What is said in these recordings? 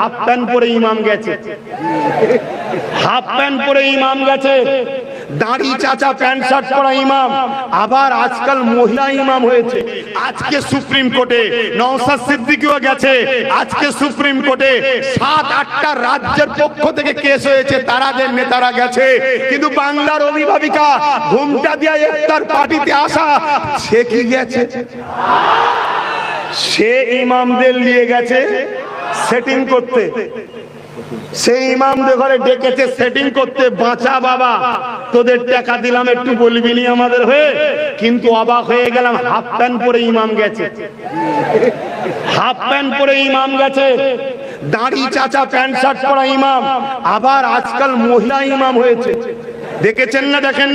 Half pant পরে ইমাম গেছে। হাফ প্যান্ট পরে ইমাম গেছে। দাড়ি, চাচা, প্যান্ট শার্ট পরা ইমাম। আবার আজকাল মহিলা ইমাম হয়েছে। আজকে সুপ্রিম কোর্টে নওসাদ সিদ্দিকিও গেছে। আজকে সুপ্রিম কোর্টে সাত, আটটা রাজ্যের পক্ষ থেকে কেস হয়েছে। তারাদের নেতারা গেছে। কিন্তু বাংলার অভিভাবিকা ঘুমটা দিয়ে ইফতার পার্টিতে আসা, সে কি গেছে? সে ইমামদের নিয়ে গেছে। সেটিং করতে। সেই ইমামদের ঘরে ডেকেছে সেটিং করতে, বাঁচা বাবা, তোদের টাকা দিলাম, একটু বলবি নি আমাদের হয়ে? কিন্তু অবাক হয়ে গেলাম, হাফ প্যান্ট পরে ইমাম গেছে। হাফ প্যান্ট পরে ইমাম গেছে। দাড়ি, চাচা, প্যান্ট, শার্ট পরা ইমাম। আবার আজকাল মহিলা ইমাম হয়েছে। দেখেছেন না, দেখেন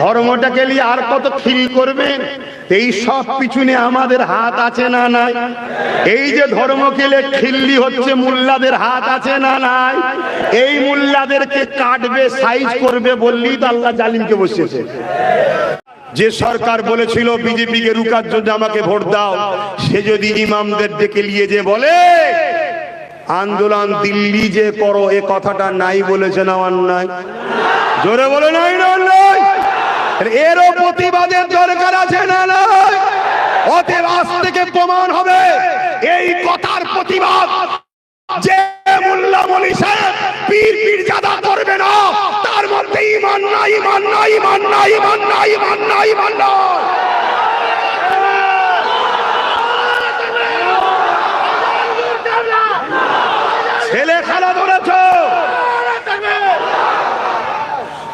ধর্মটাকে নিয়ে আর কত খিল করবেন? এই সব পিছনে আমাদের হাত আছে না নাই? এই যে ধর্ম কেলে খিল্লি হচ্ছে, মুল্লাদের হাত আছে না নাই? এই মুল্লাদেরকে কাটবে, সাইজ করবে বললেই তো আল্লাহ জালিমকে বসিয়েছে। যে সরকার বলেছিল বিজেপি কে রুকার জন্য আমাকে ভোট দাও। সে যদি ইমামদের ডেকে নিয়ে যে বলে, আন্দোলন দিল্লি যে করো, এ কথাটা নাই বলেছে না অন্যায় জোরে বলে নাই নাই। এরও প্রতিবাদের দরকার আছে না নাই? অতএব আজ থেকে প্রমাণ হবে, এই কথার প্রতিবাদ যে মোল্লা মলি সাহেব পীর পীর জাদা করবে না, তার মধ্যে ইমান নাই ইমান নাই ইমান নাই ইমান নাই ইমান নাই ইমান নাই।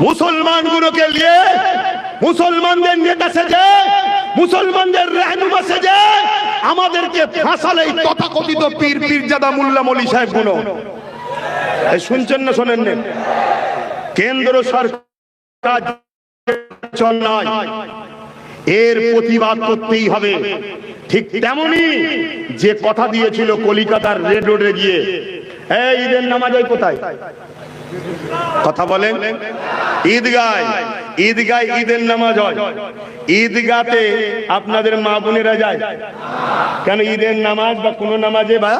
মুসলমান গুলোকে নিয়ে, মুসলমানদের নেতা সেজে, মুসলমানদের রেহনুমা সেজে, আমাদেরকে ফাঁসালে তথাকথিত পীর পীর জাদা মোল্লা মলি সাহেবগুলো এই শুনছেন না শোনেন কেন্দ্র সরকার এর প্রতিবাদ করতেই হবে। ঠিক তেমনি যে কথা দিয়েছিল কলিকাতার রেড রোডে গিয়ে ঈদের নামাজ কথা বলেন। ঈদগায় ঈদগায় ঈদের নামাজ ঈদগাতে আপনাদের মা বোনেরা যায়। কেন ঈদের নামাজ বা কোনো নামাজে বা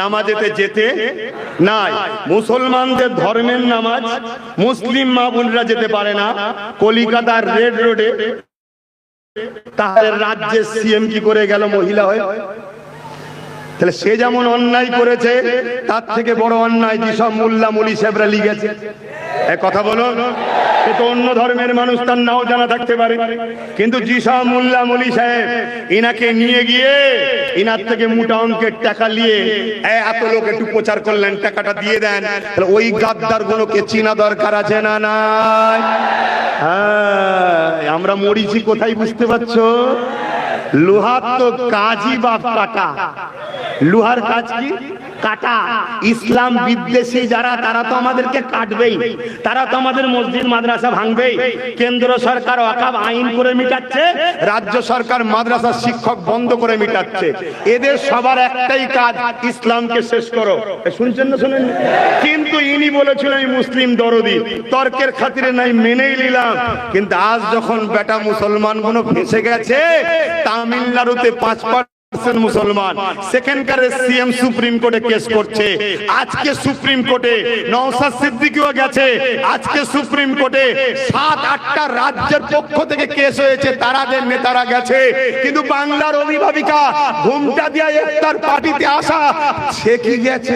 নামাজেতে যেতে নাই? মুসলমানদের ধর্মের নামাজ মুসলিম মা বোনেরা যেতে পারে না। কলিকাতার রেড রোডে তাহলে রাজ্যের সিএম কি করে গেল? মহিলা হয়ে তাহলে সে যেমন অন্যায় করেছে, তার থেকে বড় অন্যায় যেসব মোল্লা মলি সাহেবরা লিখেছে। কথা বলো। সে তো অন্য ধর্মের মানুষ, তার নাও জানা থাকতে পারে। কিন্তু যেসব মোল্লা মলি সাহেব, ইনাকে নিয়ে গিয়ে ইনার থেকে মোটা অঙ্কের টাকা নিয়ে এত লোক একটু প্রচার করলেন, টাকাটা দিয়ে দেন। তাহলে ওই গাদ্দার গুলোকে চিনা দরকার আছে না নাই? হ্যাঁ আমরা মরিছি, কোথায় বুঝতে পারছ? লোহার তো কাজই বাপ কাটা লোহার কাজ কি কাটা। ইসলাম বিদ্বেষী যারা, তারা তো আমাদেরকে কাটবেই। তারা তো আমাদের মসজিদ, মাদ্রাসা ভাঙবেই। কেন্দ্র সরকার অকাব আইন করে মিটাচ্ছে, রাজ্য সরকার মাদ্রাসা শিক্ষক বন্ধ করে মিটাচ্ছে। এদের সবার একটাই কাজ, ইসলামকে শেষ করো। শুনছেন না শুনেন? কিন্তু ইনি বলেছিল আমি মুসলিম দরদি, তর্কের খাতিরে নাই, মেনেই নিলাম। কিন্তু আজ যখন বেটা মুসলমানগুলো ফেসে গেছে, তামিলনাড়ুতে পাঁচ পার্সেন্ট বাংলার অভিভাবিকা ঘুমটা পার্টিতে আসা, সে কি গেছে?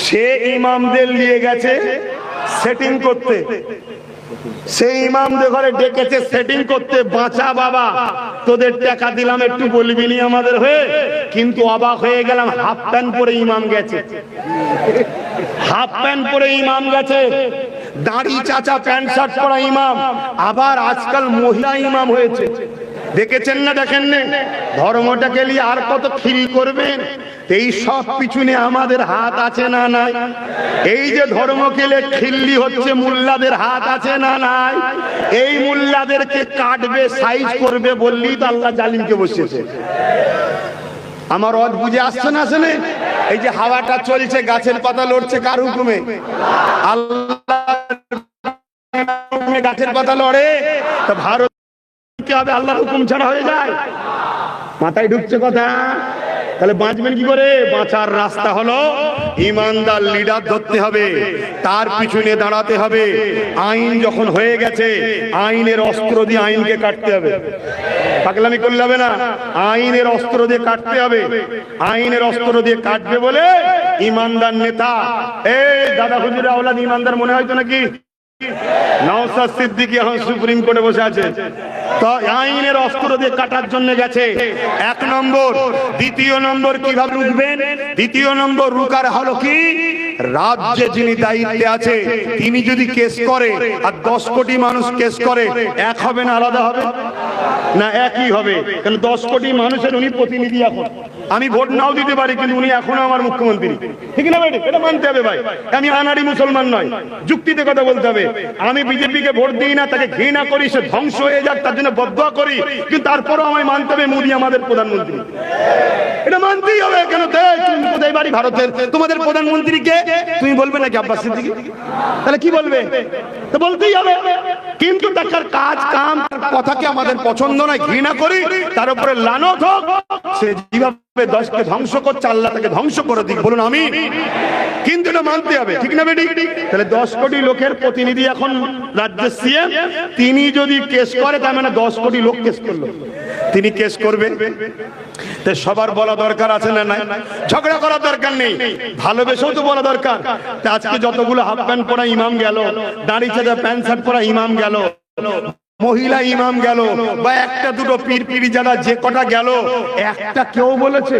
সে ইমামদের নিয়ে গেছে সেটিং করতে। সেই ইমামদের ঘরে ডেকেছে সেটিং করতে। বাঁচা বাবা। তোদের টাকা দিলাম একটু বলবি আমাদের হয়ে? কিন্তু অবাক হয়ে গেলাম, হাফ প্যান্ট পরে ইমাম গেছে। হাফ প্যান্ট পরে ইমাম গেছে। দাড়ি, চাচা, প্যান্ট, শার্ট পরা ইমাম। আবার আজকাল মহিলা ইমাম হয়েছে। দেখেছেন না, দেখেন ধর্মটাকে নিয়ে আর কত খিল করবেন? এই সব পিছনে আমাদের হাত আছে না নাই? এই যে ধর্ম কেলে খিল্লি হচ্ছে, মুল্লাদের হাত আছে না নাই? এই মুল্লাদেরকে কাটবে, সাইজ করবে বললেই তো আল্লাহ জালিমকে বসেছে আমার অদ বুঝে আসছে না আসলে এই যে হাওয়াটা চলছে, গাছের পাতা লড়ছে, কার হুকুমে? আল্লাহ গাছের পাতা লড়ে। তো ভারত কি হবে, আল্লাহর হুকুম ছাড়া হয়ে যায়। মাথায় ঢুকছে কথা। তাহলে বাঁচবেন কি করে? বাঁচার রাস্তা হলো ইমানদার লিডার ধরতে হবে, তার পিছনে দাঁড়াতে হবে। আইন যখন হয়ে গেছে, আইনের অস্ত্র দিয়ে আইনকে কাটতে হবে। পাগলামি করলে হবে না। আইনের অস্ত্র দিয়ে কাটতে হবে। আইনের অস্ত্র দিয়ে কাটবে বলে ইমানদার নেতা। এই দাদা হুজুর আওলাদ ইমানদার মনে হয় তো নাকি? নওসাদ সিদ্দিকী এখন সুপ্রিম কোর্টে বসে আছে। আইনের অস্ত্র দিয়ে কাটার জন্য গেছে। এক নম্বর, দ্বিতীয় নম্বর কীভাবে রুখবেন? দ্বিতীয় নম্বর রুকার হলো কি? রাজ্যে যিনি দায়িত্বে আছে, তিনি যদি কেস করে, আর দশ কোটি মানুষ কেস করে, এক হবে না আলাদা হবে? না, একই হবে। কারণ দশ কোটি মানুষের উনি প্রতিনিধি এখন। আমি ভোট নাও দিতে পারি, কিন্তু উনি এখনও আমার মুখ্যমন্ত্রী। ঠিক না ভাই? এটা মানতে হবে ভাই। আমি আনাড়ি মুসলমান নয়। যুক্তিতে কথা বলতে হবে। আমি বিজেপিকে ভোট দিই না, তাকে ঘৃণা করি, সে ধ্বংস হয়ে যাক, তার জন্য বদয়া করি। কিন্তু তারপরও আমায় মানতে হবে মোদী আমাদের প্রধানমন্ত্রী। এটা মানতেই হবে কেন? তুমি কোথায় বাড়ি? ভারতের। তোমাদের প্রধানমন্ত্রীকে তুমি বলবে নাকি আব্বাস সিদ্দিকী? তাহলে কি বলবে? তো বলতেই হবে। কিন্তু তার কাজ কাম কথা কথাকে আমাদের পছন্দ নয়, ঘৃণা করি, তার উপরে লানত হোক, সে যেভাবে দশকে ধ্বংস করছে, আল্লাহ তাকে ধ্বংস করে দিক, বলুন আমি। কিন্তু এটা মানতে হবে, ঠিক না বেটি? তাহলে দশ কোটি লোকের প্রতিনিধি এখন রাজ্যের সিএম তিনি যদি কেস করে, তার মানে দশ কোটি লোক কেস করল। তিনি কেস করবে তো সবার বলা দরকার আছে না নাই? ঝগড়া করার দরকার নেই। ভালোবেসেও তো বলা দরকার। আজকে যতগুলো হাফ প্যান্ট পরা ইমাম গেল, দাড়ি চাঁদা, প্যান্ট শার্ট পরা ইমাম গেল, মহিলা ইমাম গেল, বা একটা দুটো পীর পিড়ি যারা যে কটা গেল, একটা কেউ বলেছে,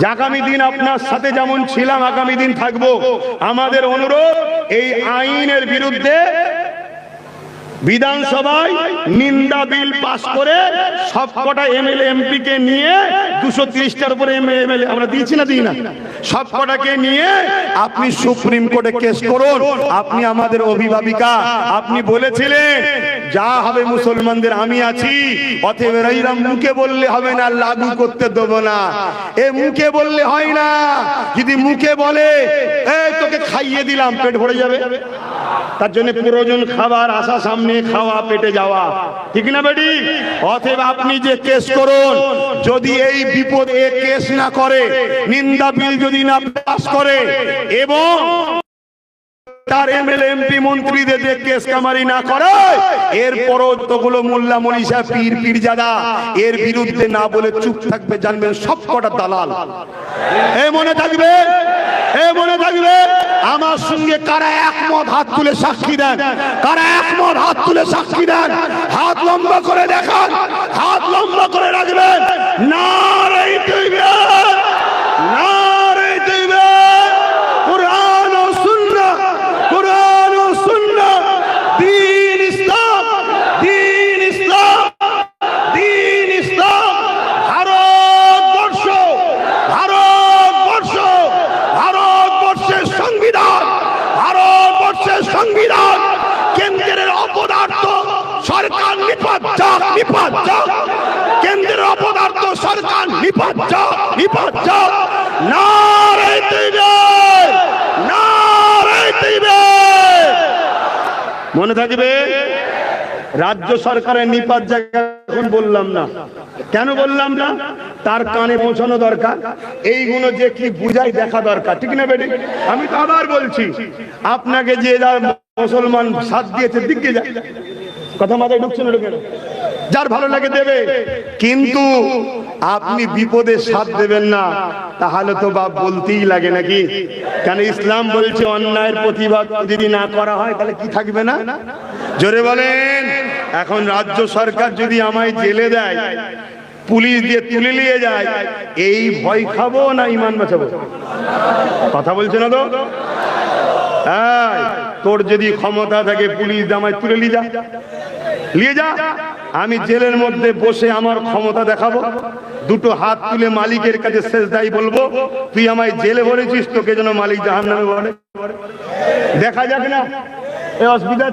যে আগামী দিন আপনার সাথে যেমন ছিলাম, আগামী দিন থাকব। আমাদের অনুরোধ, এই আইনের বিরুদ্ধে বিধানসভায় নিন্দা বিল পাস করে সব কটা এমএলএ এমপি কে নিয়ে দুশো তিরিশটার উপরে এমএলএ আমরা দিয়েছি না, দিই না। সব কটাকে নিয়ে আপনি সুপ্রিম কোর্টে কেস করুন। আপনি আমাদের অভিভাবিকা। আপনি বলেছিলেন, যা হবে মুসলমানদের, আমি আছি। অতএব মুখে বললে হবে না, লাগু করতে দেবো না। এ মুখে বললে হয় না। যদি মুখে বলে, এই তোকে খাইয়ে দিলাম, পেট ভরে যাবে। তার জন্য প্রয়োজন খাবার আসা সামনে খাওয়া, পেটে যাওয়া। ঠিক না বেটি? অতএব আপনি যে কেস করুন, যদি এই বিপদ কেস না করে, নিন্দা বিল যদি না পাস করে, এবং তার এমএলএ এমপি মন্ত্রীদের যে কেস কামারি না করে। এরপরও তোগুলো মোল্লা মনীষা পীর পীর জাদা এর বিরুদ্ধে না বলে চুপ থাকবে, জানবেন সব কটা দালাল। এ মনে থাকবে? এ মনে থাকবে? আমার সঙ্গে কারা একমত? হাত তুলে সাক্ষী দেন। কারা একমত? হাত তুলে সাক্ষী দেন। হাত লম্বা করে দেখান। হাত লম্বা করে রাখবেন। না রে দিবে না রে দিবে কোরআন ও সুন্নাহ কোরআন ও সুন্নাহ দ্বীন ইসলাম দ্বীন ইসলাম দ্বীন ইসলাম ভারতবর্ষ ভারতবর্ষ ভারতবর্ষের সংবিধান ভারতবর্ষের সংবিধান কেন্দ্রের অপদার্থ সরকার নিপাত যাক নিপাত যাক কেন্দ্রের অপদার্থ সরকার নিপাত যাক নিপাত যাক নারে দিবে নারে দিবে মনে থাকবে রাজ্য সরকারের নিপাত জায়গা এখন বললাম না। কেন বললাম না? তার কানে পৌঁছানো দরকার। এইগুলো যে কি বুঝাই দেখা দরকার। ঠিক না বেটি? আমি তো আবার বলছি, আপনাকে যে মুসলমান সাথ দিয়েছে, দিকে যায়। কথা মাথায় ঢুকছে না ঢুকে? যার ভালো লাগে দেবে। কিন্তু আপনি বিপদে সাথ দেবেন না। তাহলে তো বাপ বলতেই লাগে নাকি? কেন ইসলাম বলছে অন্যায়ের প্রতিবাদ যদি না করা হয়, তাহলে কি থাকবে না? জোরে বলেন। এখন রাজ্য সরকার যদি আমায় জেলে দেয়, পুলিশ দিয়ে তুলে নিয়ে যায়, এই ভয় খাব না ইমান বাঁচাবো? কথা বলছে না তো? তোর যদি ক্ষমতা থাকে, পুলিশ জামায় তুলে নিয়ে যা। নিয়ে যা। আমি জেলের মধ্যে বসে আমার ক্ষমতা দেখাবো। দুটো হাত তুলে মালিকের কাছে শেষ দায়ী বলব, তুই আমায় জেলে ভরেছিস, তোকে যেন মালিক জাহান নামে বলে। দেখা যাক না। অসুবিধা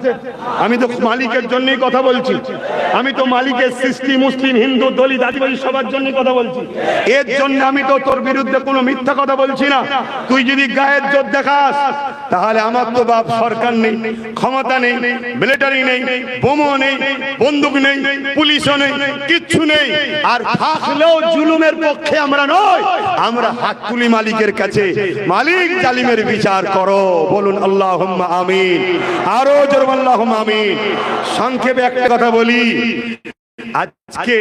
আমি তো মালিকের জন্যই কথা বলছি। আমি তো মালিকের সৃষ্টি মুসলিম, হিন্দু, দলিত, আদিবাসী সবার জন্যই কথা বলছি। এর জন্য আমি তো তোর বিরুদ্ধে কোনো মিথ্যা কথা বলছি না। তুই যদি গায়ের জোর দেখাস তাহলে আমার তো বাপ সরকার নেই, ক্ষমতা নেই মিলিটারি নেই বোমো নেই, বন্দুক নেই, পুলিশও নেই, কিচ্ছু নেই। আর থাকলেও জুলুমের পক্ষে আমরা নই। আমরা হাত তুলি মালিকের কাছে। মালিক জালিমের বিচার করো। বলুন আল্লাহ আমিন। আরও জোর আল্লাহ আমিন। সংক্ষেপে একটা কথা বলি। আজকে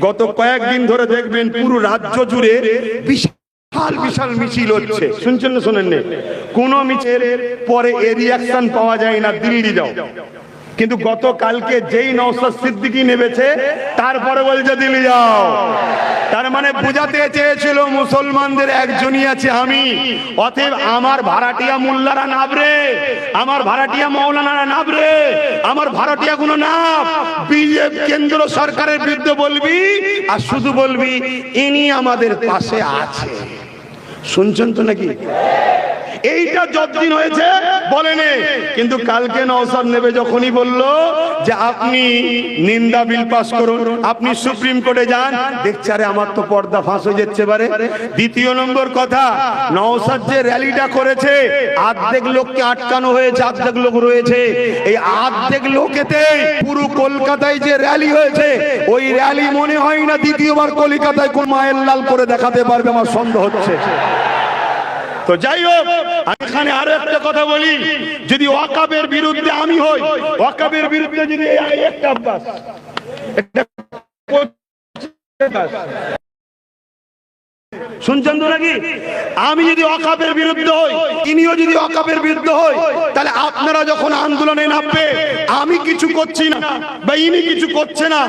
গত কয়েকদিন ধরে দেখবেন পুরো রাজ্য জুড়ে বিশাল বিশাল মিছিল হচ্ছে। শুনছেন না শোনেন? কোন মিছিল পরে এ রিয়াকশন পাওয়া যায় না, দিল্লি যাও। কিন্তু গতকালকে যেই নৌসাদ সিদ্দিকি নেমেছে, তারপরে বলছে দিল্লি যাও। তার মানে বোঝাতে চেয়েছিল মুসলমানদের একজনই আছে আমি। অতএব আমার ভাড়াটিয়া মোল্লারা নাবরে, আমার ভাড়াটিয়া মৌলানারা নাবরে, আমার ভাড়াটিয়া গুলো নাব। বিজেপি কেন্দ্র সরকারের বিরুদ্ধে বলবি আর শুধু বলবি, ইনি আমাদের পাশে আছে। শুনছেন তো নাকি? এইটা যতদিন হয়েছে বলেনি কিন্তু কালকে নওসাদ নেবে যখনই বলল যে আপনি নিন্দা বিল পাস করুন, আপনি সুপ্রিম কোর্টে যান। দেখছে আমার তো পর্দা ফাঁস হয়ে যাচ্ছে পারে দ্বিতীয় নম্বর কথা নওসাদ যে র্যালিটা করেছে, আর্ধেক লোককে আটকানো হয়েছে, আর্ধেক লোক রয়েছে। এই আর্ধেক লোকেতে পুরো কলকাতায় যে র্যালি হয়েছে, ওই র্যালি মনে হয় না দ্বিতীয়বার কলকাতায় কোন মায়ের লাল করে দেখাতে পারবে, আমার সন্দেহ হচ্ছে। তো যাই হোক, আমি এখানে আরও একটা কথা বলি। যদি ওয়াকাবের বিরুদ্ধে আমি হই, ওয়াকাবের বিরুদ্ধে যদি একটা শুনছেন তো নাকি? আমি যদি অকাপের বিরুদ্ধে হই ইনিও যদি অকাপের বিরুদ্ধে হই, তাহলে আপনারা যখন আন্দোলনে নামবে, আমি কিছু করছি না বা ইনি কিছু করছে না,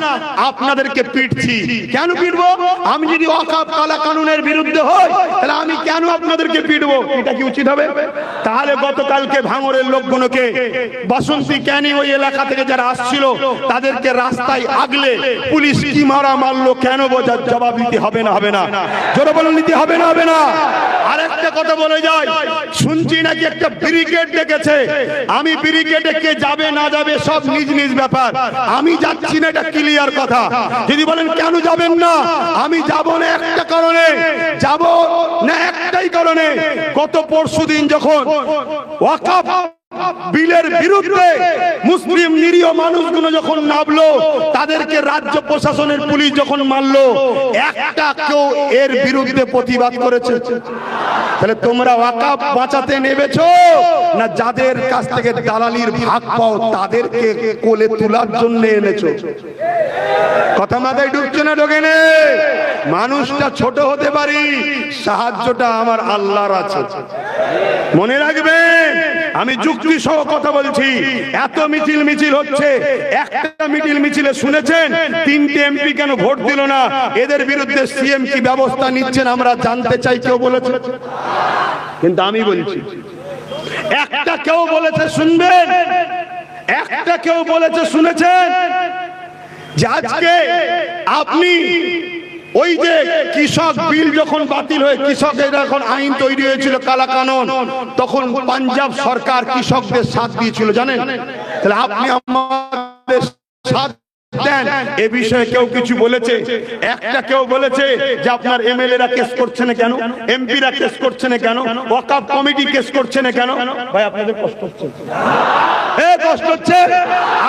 আপনাদেরকে পিটছি। কেন পিটবো? আমি যদি অকাপ কালা কানুনের বিরুদ্ধে হই, তাহলে আমি কেন আপনাদেরকে পিটবো? এটা কি উচিত হবে? তাহলে গতকালকে ভাঙরের লোকগুলোকে বাসন্তী ক্যানি ওই এলাকা থেকে যারা আসছিল, তাদেরকে রাস্তায় আগলে পুলিশ কি মারা মারলো, কেন বোঝার জবাব দিতে হবে না হবে না? জোরে নিতে হবে না হবে না। আরেকটা কথা বলে যায় শুনছি নাকি একটা ব্রিগেড ডেকেছে। আমি ব্রিগেডে কে যাবে, না যাবে, সব নিজ নিজ ব্যাপার। আমি যাচ্ছি না, এটা ক্লিয়ার কথা। যদি বলেন, কেন যাবেন না? আমি যাব না একটা কারণে। যাব না একটাই কারণে। গত পরশু দিন যখন ওয়াকাফ বিলের বিরুদ্ধে মুসলিম নিরীহ মানুষগুলো যখন নামলো, তাদেরকে রাজ্য প্রশাসনের পুলিশ যখন মারলো, একটা কেউ এর বিরুদ্ধে প্রতিবাদ করেছে। তাহলে তোমরা ওয়াকাফ বাঁচাতে নেবেছো না যাদের কাছ থেকে দালালির ভাগ পাও, তাদেরকে কোলে তোলার জন্য এনেছো? কথা মাথায় ঢুকছে না ঢোকে মানুষটা ছোট হতে পারি, সাহায্যটা আমার আল্লাহর আছে। মনে রাখবেন আমি যুক্তি সহ কথা বলছি। এত মিছিল মিছিল হচ্ছে। একটা মিছিল মিছিলে শুনেছেন? তিনটে এমপি কেন ভোট দিল না? এদের বিরুদ্ধে সিএম কি ব্যবস্থা নিচ্ছেন আমরা জানতে চাই কেউ বলেছে? কিন্তু আমি বলছি একটা কেউ বলেছে শুনবেন? একটা কেউ বলেছে শুনেছেন? যে আজকে আপনি ওই যে কৃষক বিল যখন বাতিল হয়ে কৃষকের এখন আইন তৈরি হয়েছিল, কালা কানন, তখন পাঞ্জাব সরকার কৃষকদের সাথ দিয়েছিল, জানেন? তাহলে আপনি আমাদের সাথ দেন, এ বিষয়ে কেউ কিছু বলেছে? একটা কেউ বলেছে যে আপনার কেস করছে না কেন? কেস করছে না কেন? ওয়াকাফ কমিটি কেস করছে না কেন? ভাই, আপনাদের কষ্ট হচ্ছে। এ, কষ্ট হচ্ছে।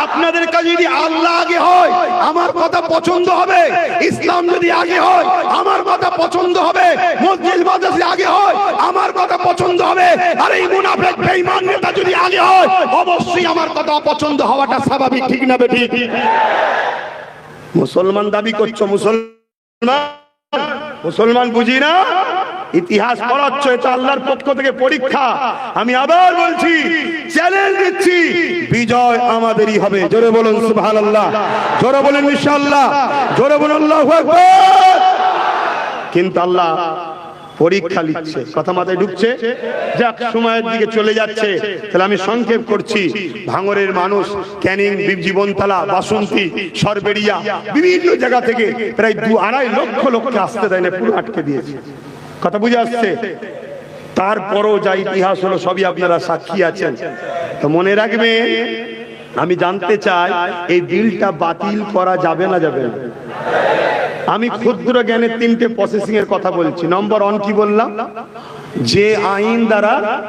আপনাদের কাছে যদি আল্লাহ আগে হয়, আমার কথা পছন্দ হবে। ইসলাম যদি আগে হয়, আমার কথা পছন্দ হবে। মসজিদ মাদ্রাসা আগে হয়, আমার কথা পছন্দ আর এই মুনাফেক বেঈমান নেতা যদি আগে হয়, অবশ্যই আমার কথা অপছন্দ হওয়াটা স্বাভাবিক, ঠিক না বেঠিক? মুসলমান দাবি করছ, মুসলমান? মুসলমান বুঝি না? ইতিহাস পড়াচ্ছ, এটা আল্লাহর পক্ষ থেকে পরীক্ষা। আমি আবার বলছি চ্যালেঞ্জ দিচ্ছি, বিজয় আমাদেরই হবে। জোরে বলুন, সুবহানাল্লাহ। জোরে বলুন, ইনশাআল্লাহ। জোরে বলুন, আল্লাহু আকবার। কিন্তু আল্লাহ পরীক্ষা লিখছে, কথা মাথায় ঢুকছে। যাক, সময়ের দিকে চলে যাচ্ছে। তাহলে আমি সংক্ষেপ করছি। ভাঙরের মানুষ, ক্যানিং, জীবনতলা, বাসন্তী, সরবেড়িয়া, বিভিন্ন জায়গা থেকে প্রায় দু আড়াই লক্ষ লোককে আসতে দেয় না, পুরো আটকে দিয়েছে। কথা বুঝে আসছে? তারপরও যা ইতিহাস হলো, সবই আপনারা সাক্ষী আছেন। তো মনে রাখবে আমি জানতে চাই, এই বিলটা বাতিল করা যাবে না যাবে না? আমি ক্ষুদ্র জ্ঞানের তিনটে প্রসেসিং এর কথা বলছি। নম্বর ওয়ান কি বললাম? যে আইন দ্বারা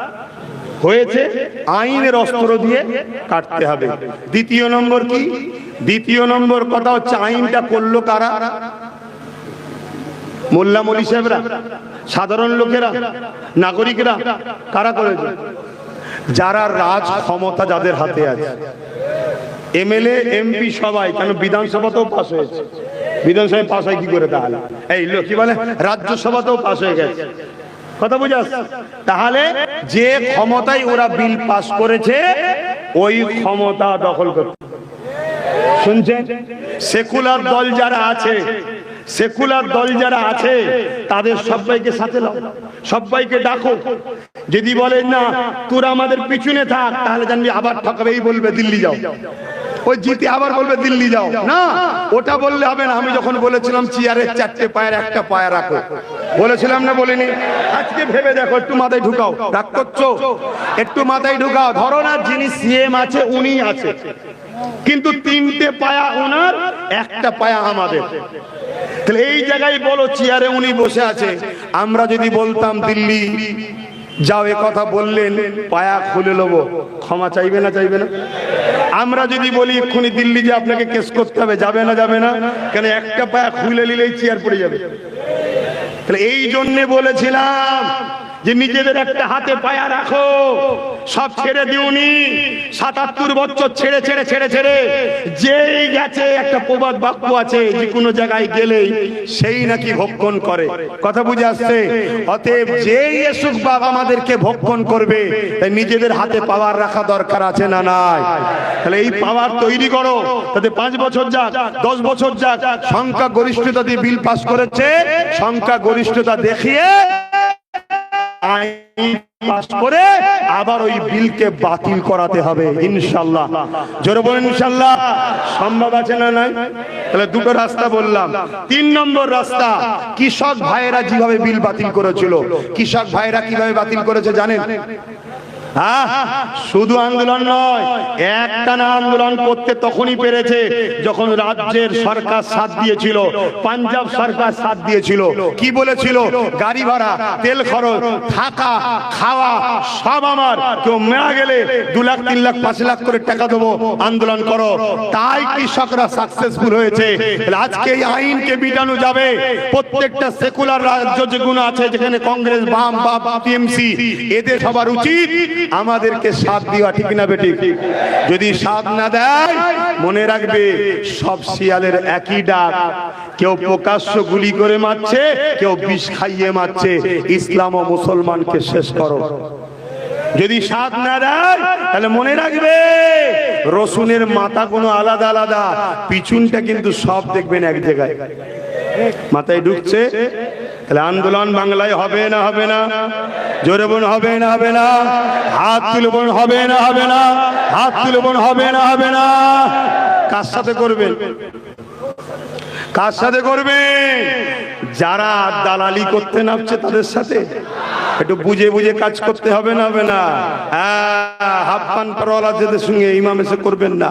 হয়েছে, আইনের অস্ত্র দিয়ে কাটতে হবে। দ্বিতীয় নম্বর কি? দ্বিতীয় নম্বর কথা হচ্ছে আইনটা করল কারা? মোল্লা মলি সাহেবরা? সাধারণ লোকেরা? নাগরিকরা? কারা করেছে? যারা রাজ ক্ষমতা যাদের হাতে আছে। এমএলএ, এমপি সবাই, কেন বিধানসভাতেও পাস হয়েছে? বিধানসভায় পাস হয় কি করে তাহলে? এই লোক কি বলে? রাজ্যসভাতেও পাস হয়ে গেছে। কথা বুঝাস? তাহলে যে ক্ষমতায় ওরা বিল পাস করেছে, ওই ক্ষমতা দখল করতে শুনছেন? সেকুলার দল যারা আছে, সেকুলার দল যারা আছে, তাদের সবাইকে সাথে লাও সবাইকে ডাকো। যদি বলেন না, তোরা আমাদের পিছনে থাক, তাহলে জানবি আবার ঠকাবে, এই বলবে, দিল্লি যাও। ওই জিতে আবার বলবে দিল্লি যাও। না, ওটা বললে হবে না। আমি যখন বলেছিলাম চেয়ারের চারটে পায়ের, একটা পায়ে রাখো। বলেছিলাম না বলিনি। আজকে ভেবে দেখো, একটু মাথায় ঢুকাও। রাগ করছ? একটু মাথায় ঢুকাও। ধরো না যিনি সিএম আছে, উনি আছে। কিন্তু তিনটে পায়া ওনার, একটা পায়া আমাদের। তাহলে এই জায়গায় বলো, চেয়ারে উনি বসে আছে। আমরা যদি বলতাম, দিল্লি যাও, এ কথা বললেন, পায়া খুলে নেব। ক্ষমা চাইবে না চাইবে না? আমরা যদি বলি, এক্ষুনি দিল্লি যে আপনাকে কেস করতে হবে, যাবে না যাবে না? কেন একটা পায়া খুলে নিলেই চেয়ার পড়ে যাবে? তাহলে এই জন্যে বলেছিলাম যে নিজেদের একটা হাতে পায়া রাখো, সব ছেড়ে দিওনি। সাতাত্তর বছর ছেড়ে ছেড়ে ছেড়ে ছেড়ে যেই গেছে, একটা প্রবাদ বাক্য আছে, যে কোনো জায়গায় গেলেই সেই নাকি ভক্ষণ করে। কথা বুঝে আসছে? অতএব যেই এসুক বাবা আমাদেরকে ভক্ষণ করবে, তাই নিজেদের হাতে পাওয়ার রাখা দরকার আছে না নাই? তাহলে এই পাওয়ার তৈরি করো, তাতে পাঁচ বছর যাক, দশ বছর যাক, সংখ্যা গরিষ্ঠতা দিয়ে বিল পাস করেছে, সংখ্যা গরিষ্ঠতা দেখিয়ে পাস করে আবার ওই বিলকে বাতিল করাতে হবে ইনশাল্লাহ জোরে বলেন ইনশাল্লাহ সম্ভব আছে না নাই? তাহলে দুটো রাস্তা বললাম। তিন নম্বর রাস্তা, কৃষক ভাইয়েরা যেভাবে বিল বাতিল করেছিল। কৃষক ভাইয়েরা কীভাবে বাতিল করেছে জানেন? শুধু আন্দোলন নয়, একটানা আন্দোলন করতে তখনই পেরেছে যখন রাজ্যের সরকার সাথ দিয়েছিল, পাঞ্জাব সরকার সাথ দিয়েছিল। কি বলেছিল? গাড়ি ভাড়া, তেল খরচ, থাকা, খাওয়া, সব আমার। কেউ মেরা গেলে দু লাখ, তিন লাখ, পাঁচ লাখ করে টাকা দেবো, আন্দোলন করো। তাই কৃষকরা সাকসেসফুল হয়েছে। আজকে এই আইনকে বিটানো যাবে। প্রত্যেকটা সেকুলার রাজ্য যেগুলো আছে, যেখানে কংগ্রেস, বাম বা টিএমসি, এদের সবার উচিত আমাদেরকে সাথ দেওয়া ঠিক না বেটি যদি সাথ না দেয়, মনে রাখবে সব শিয়ালের একই ডাক। কেউ প্রকাশ্য গুলি করে মারছে, কেউ বিষ খাইয়ে মারছে। ইসলাম ও মুসলমানকে শেষ করো। যদি সাথ না দেয়, তাহলে মনে রাখবে রসুনের মাথা কোনো আলাদা আলাদা। পিছনটা কিন্তু সব দেখবেন এক জায়গায়। মাথায় ঢুকছে তাহলে আন্দোলন বাংলায় হবে না হবে না? জোরে বোন হবে না হবে না? হাত তুলে বোন হবে না হবে না? হাত তুলে বোন হবে না হবে না? কার সাথে করবেন? কার সাথে করবেন? যারা দালালি করতে নামছে তাদের সাথে? একটু বুঝে বুঝে কাজ করতে হবে না হবে না? হ্যাঁ হাফ পান পরওয়ালাদের সঙ্গে ইমাম এসে করবেন না।